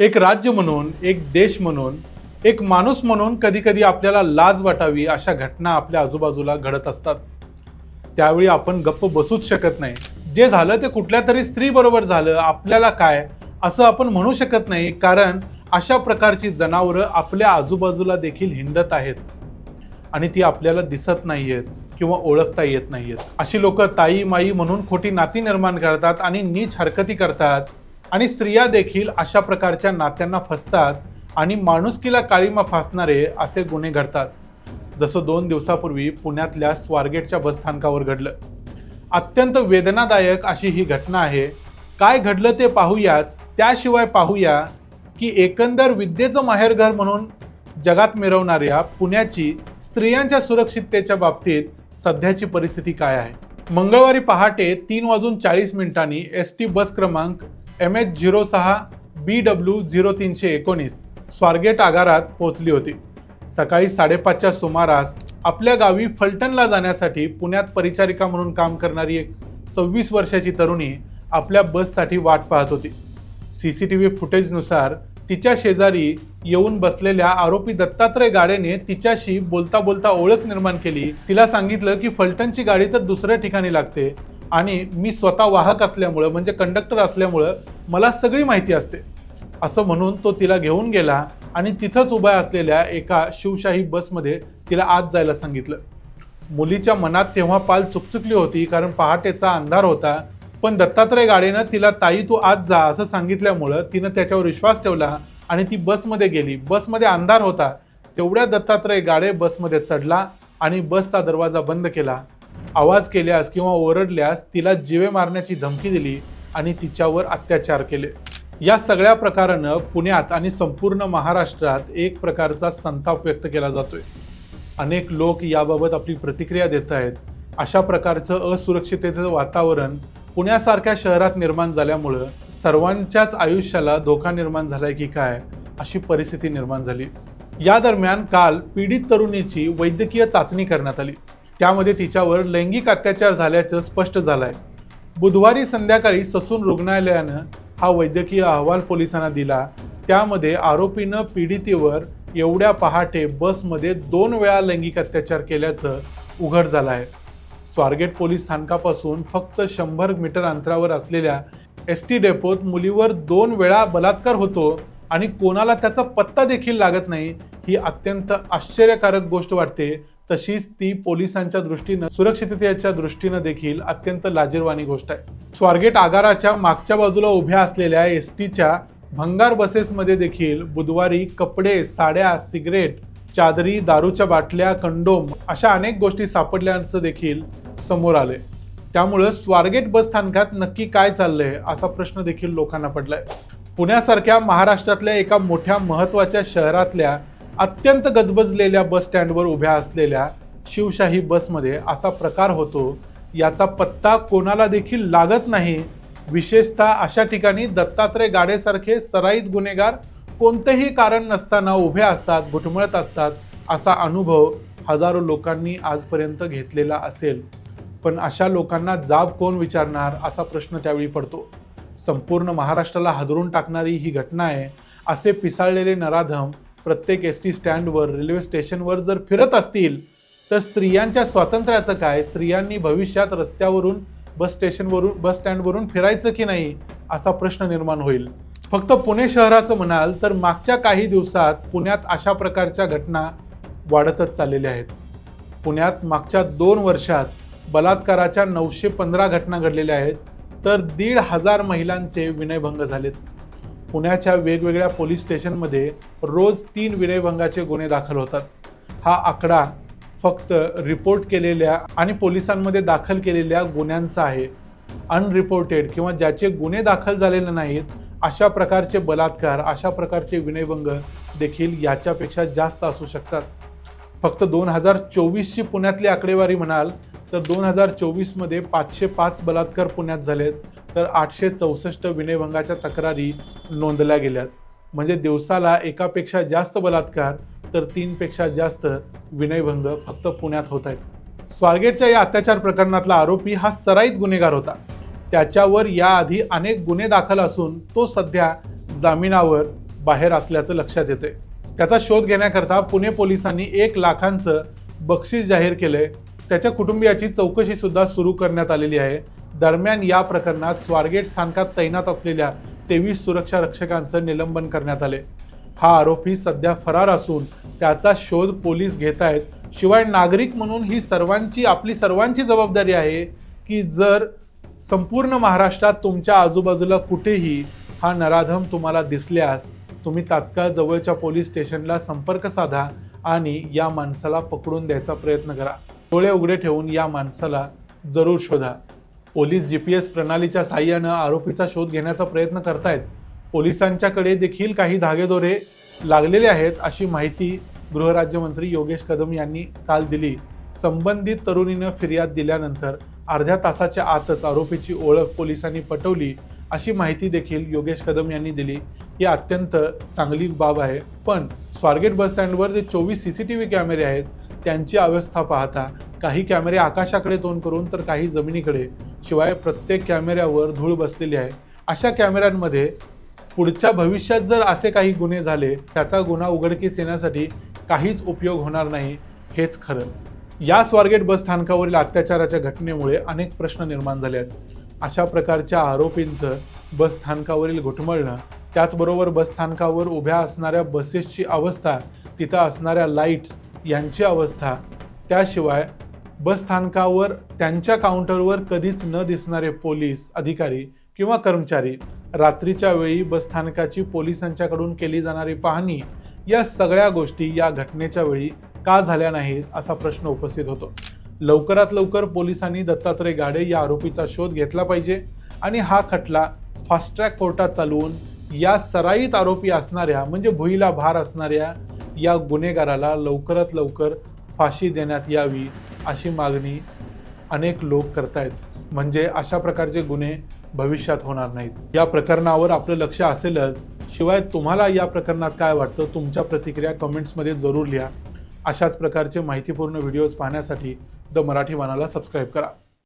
एक राज्य म्हणून एक देश म्हणून एक माणूस म्हणून कधीकधी आपल्याला लाज वाटावी अशा घटना आपल्या आजूबाजूला घडत असतात. त्यावेळी आपण गप्प बसूच शकत नाही. जे झालं ते कुठल्या तरी स्त्रीबरोबर झालं. आपल्याला काय? असं आपण म्हणू शकत नाही. कारण अशा प्रकारची जनावरं आपल्या आजूबाजूला देखील हिंडत आहेत. आणि ती आपल्याला दिसत नाही आहेत किंवा ओळखता येत नाही आहेत अशी लोक ताई माई म्हणून खोटी नाती निर्माण करतात आणि नीच हरकती करतात. आणि स्त्रिया देखील अशा प्रकारच्या नात्यांना फसतात आणि माणुसकीला काळीमा फासणारे असे गुन्हे घडतात. जसं दोन दिवसापूर्वी पुण्यातल्या स्वारगेटच्या बसस्थानकावर घडलं. अत्यंत वेदनादायक अशी ही घटना आहे. काय घडलं ते पाहूयाच. त्याशिवाय पाहूया की एकंदर विद्येचं माहेरघर म्हणून जगात मिरवणाऱ्या पुण्याची स्त्रियांच्या सुरक्षिततेच्या बाबतीत सध्याची परिस्थिती काय आहे? मंगळवारी पहाटे तीन वाजून चाळीस मिनिटांनी एस टी बस क्रमांक एम एच झिरो सहा बी डब्ल्यू झिरो तीनशे एकोणीस स्वारगेट आगारात पोहोचली होती. सकाळी साडेपाचच्या सुमारास आपल्या गावी फलटणला जाण्यासाठी पुण्यात परिचारिका म्हणून काम करणारी एक सव्वीस वर्षाची तरुणी आपल्या बससाठी वाट पाहत होती. सी सी टी व्ही फुटेजनुसार तिच्या शेजारी येऊन बसलेल्या आरोपी दत्तात्रय गाडेने तिच्याशी बोलता बोलता ओळख निर्माण केली. तिला सांगितलं की फलटणची गाडी तर दुसऱ्या ठिकाणी लागते आणि मी स्वतः वाहक असल्यामुळं म्हणजे कंडक्टर असल्यामुळं मला सगळी माहिती असते. असं म्हणून तो तिला घेऊन गेला आणि तिथंच उभ्या असलेल्या एका शिवशाही बसमध्ये तिला आत जायला सांगितलं. मुलीच्या मनात तेव्हा पाल चुकचुकली होती कारण पहाटेचा अंधार होता. पण दत्तात्रय गाडीनं तिला ताई तू आत जा असं सांगितल्यामुळं तिनं त्याच्यावर विश्वास ठेवला आणि ती बसमध्ये गेली. बसमध्ये अंधार होता. तेवढ्या दत्तात्रय गाडे बसमध्ये चढला आणि बसचा दरवाजा बंद केला. आवाज केल्यास किंवा ओरडल्यास तिला जीवे मारण्याची धमकी दिली आणि तिच्यावर अत्याचार केले. या सगळ्या प्रकारानं पुण्यात आणि संपूर्ण महाराष्ट्रात एक प्रकारचा संताप व्यक्त केला जातोय. अनेक लोक याबाबत आपली प्रतिक्रिया देत आहेत. अशा प्रकारचं असुरक्षिततेचं वातावरण पुण्यासारख्या शहरात निर्माण झाल्यामुळं सर्वांच्याच आयुष्याला धोका निर्माण झालाय की काय अशी परिस्थिती निर्माण झाली. या दरम्यान काल पीडित तरुणीची वैद्यकीय चाचणी करण्यात आली. त्यामध्ये तिच्यावर लैंगिक अत्याचार झाल्याचं स्पष्ट झालंय. बुधवारी संध्याकाळी ससून रुग्णालयानं हा वैद्यकीय अहवाल पोलिसांना दिला. त्यामध्ये आरोपीनं पीडितेवर एवढ्या पहाटे बसमध्ये दोन वेळा लैंगिक अत्याचार केल्याचं उघड झालं आहे स्वारगेट पोलीस स्थानकापासून फक्त शंभर मीटर अंतरावर असलेल्या एस टी डेपोत मुलीवर दोन वेळा बलात्कार होतो आणि कोणाला त्याचा पत्ता देखील लागत नाही ही अत्यंत आश्चर्यकारक गोष्ट वाटते. तशीच ती पोलिसांच्या दृष्टीनं सुरक्षिततेच्या दृष्टीनं देखील अत्यंत लाजीरवाणी गोष्ट आहे. स्वारगेट आगाराच्या मागच्या बाजूला उभ्या असलेल्या एस टीच्या भंगार बसेसमध्ये देखील बुधवारी कपडे साड्या सिगरेट चादरी दारूच्या बाटल्या कंडोम अशा अनेक गोष्टी सापडल्याचं देखील समोर आले त्यामुळं स्वारगेट बस स्थानकात नक्की काय चाललंय असा प्रश्न देखील लोकांना पडलाय. पुण्यासारख्या महाराष्ट्रातल्या एका मोठ्या महत्त्वाच्या शहरातल्या अत्यंत गजबजलेल्या बस स्टँडवर उभ्या असलेल्या शिवशाही बसमध्ये असा प्रकार होतो याचा पत्ता कोणाला देखील लागत नाही. विशेषतः अशा ठिकाणी दत्तात्रय गाडेसारखे सराईत गुन्हेगार कोणतेही कारण नसताना उभे असतात घुटमळत असतात असा अनुभव हजारो लोकांनी आजपर्यंत घेतलेला असेल. पण अशा लोकांना जाब कोण विचारणार असा प्रश्न त्यावेळी पडतो. संपूर्ण महाराष्ट्राला हादरून टाकणारी ही घटना आहे असे पिसाळलेले नराधम प्रत्येक एस टी स्टँडवर रेल्वे स्टेशनवर जर फिरत असतील तर स्त्रियांच्या स्वातंत्र्याचं काय? स्त्रियांनी भविष्यात रस्त्यावरून बस स्टेशनवरून बस स्टँडवरून फिरायचं की नाही असा प्रश्न निर्माण होईल. फक्त पुणे शहराचं म्हणाल तर मागच्या काही दिवसात पुण्यात अशा प्रकारच्या घटना वाढतच चाललेल्या आहेत. पुण्यात मागच्या दोन वर्षात बलात्काराच्या नऊशे पंधरा घटना घडलेल्या आहेत तर दीड हजार महिलांचे विनयभंग झालेत. पुण्याच्या वेगवेगळ्या पोलीस स्टेशनमध्ये रोज तीन विनयभंगाचे गुन्हे दाखल होतात. हा आकडा फक्त रिपोर्ट केलेल्या आणि पोलिसांमध्ये दाखल केलेल्या गुन्ह्यांचा आहे. अनरिपोर्टेड किंवा ज्याचे गुन्हे दाखल झालेले नाहीत अशा प्रकारचे बलात्कार अशा प्रकारचे विनयभंग देखील याच्यापेक्षा जास्त असू शकतात. फक्त दोन हजार चोवीसची पुण्यातली आकडेवारी म्हणाल तर दोन हजार चोवीसमध्ये पाचशे पाच बलात्कार पुण्यात झालेत तर आठशे चौसष्ट विनयभंगाच्या तक्रारी नोंदल्या गेल्यात. म्हणजे दिवसाला एकापेक्षा जास्त बलात्कार तर तीनपेक्षा जास्त विनयभंग फक्त पुण्यात होत आहेत. स्वारगेटच्या या अत्याचार प्रकरणातला आरोपी हा सराईत गुन्हेगार होता. त्याच्यावर याआधी अनेक गुन्हे दाखल असून तो सध्या जामिनावर बाहेर असल्याचं लक्षात येते त्याचा शोध घेण्याकरता पुणे पोलिसांनी एक लाखांचं बक्षीस जाहीर केलंय. त्याच्या कुटुंबियाची चौकशी सुद्धा सुरू करण्यात आलेली आहे. दरम्यान या प्रकरणात स्वारगेट स्थानकात तैनात असलेल्या तेवीस सुरक्षा रक्षकांचं निलंबन करण्यात आले. हा आरोपी सध्या फरार असून त्याचा शोध पोलीस घेत आहेत. शिवाय नागरिक म्हणून ही सर्वांची आपली सर्वांची जबाबदारी आहे की जर संपूर्ण महाराष्ट्रात तुमच्या आजूबाजूला कुठेही हा नराधम तुम्हाला दिसल्यास तुम्ही तात्काळ जवळच्या पोलीस स्टेशनला संपर्क साधा आणि या माणसाला पकडून द्यायचा प्रयत्न करा. डोळे उघडे ठेवून या माणसाला जरूर शोधा. पोलीस जी पी एस प्रणालीच्या साह्यानं आरोपीचा शोध घेण्याचा प्रयत्न करतायत. पोलिसांच्याकडे देखील काही धागेदोरे लागलेले आहेत अशी माहिती गृहराज्यमंत्री योगेश कदम यांनी काल दिली. संबंधित तरुणीनं फिर्याद दिल्यानंतर अर्ध्या तासाच्या आतच आरोपीची ओळख पोलिसांनी पटवली अशी माहिती देखील योगेश कदम यांनी दिली. ही अत्यंत चांगली बाब आहे. पण स्वारगेट बस स्टँडवर जे चोवीस सी सी टी व्ही कॅमेरे आहेत त्यांची अवस्था पाहता काही कॅमेरे आकाशाकडे तोंड करून तर काही जमिनीकडे. शिवाय प्रत्येक कॅमेऱ्यावर धूळ बसलेली आहे. अशा कॅमेऱ्यांमध्ये पुढच्या भविष्यात जर असे काही गुन्हे झाले त्याचा गुन्हा उघडकीस येण्यासाठी काहीच उपयोग होणार नाही हेच खरं. या स्वारगेट बस स्थानकावरील अत्याचाराच्या घटनेमुळे अनेक प्रश्न निर्माण झाले आहेत. अशा प्रकारच्या आरोपींचं बस स्थानकावरील घुटमळणं त्याचबरोबर बस स्थानकावर उभ्या असणाऱ्या बसेसची अवस्था तिथं असणाऱ्या लाईट्स यांची अवस्था. त्याशिवाय बस स्थानकावर त्यांच्या काउंटरवर कधीच न दिसणारे पोलीस अधिकारी किंवा कर्मचारी रात्रीच्या वेळी बसस्थानकाची पोलिसांच्याकडून केली जाणारी पाहणी या सगळ्या गोष्टी या घटनेच्या वेळी का झाल्या नाहीत असा प्रश्न उपस्थित होतो. लवकरात लवकर पोलिसांनी दत्तात्रय गाडे या आरोपीचा शोध घेतला पाहिजे आणि हा खटला फास्ट ट्रॅक कोर्टात चालवून या सराईत आरोपी असणाऱ्या म्हणजे भुईला भार असणाऱ्या या गुन्हेगाराला लवकरात लवकर फाशी देण्यात यावी अशी मागणी अनेक लोक करतायत. म्हणजे अशा प्रकारचे गुन्हे भविष्यात होणार नाहीत. या प्रकरणावर आपलं लक्ष असेलच. शिवाय तुम्हाला या प्रकरणात काय वाटतं? तुमच्या प्रतिक्रिया कमेंट्समध्ये जरूर लिहा. अशाच प्रकारचे माहितीपूर्ण व्हिडिओज पाहण्यासाठी द मराठी वानाला सबस्क्राईब करा.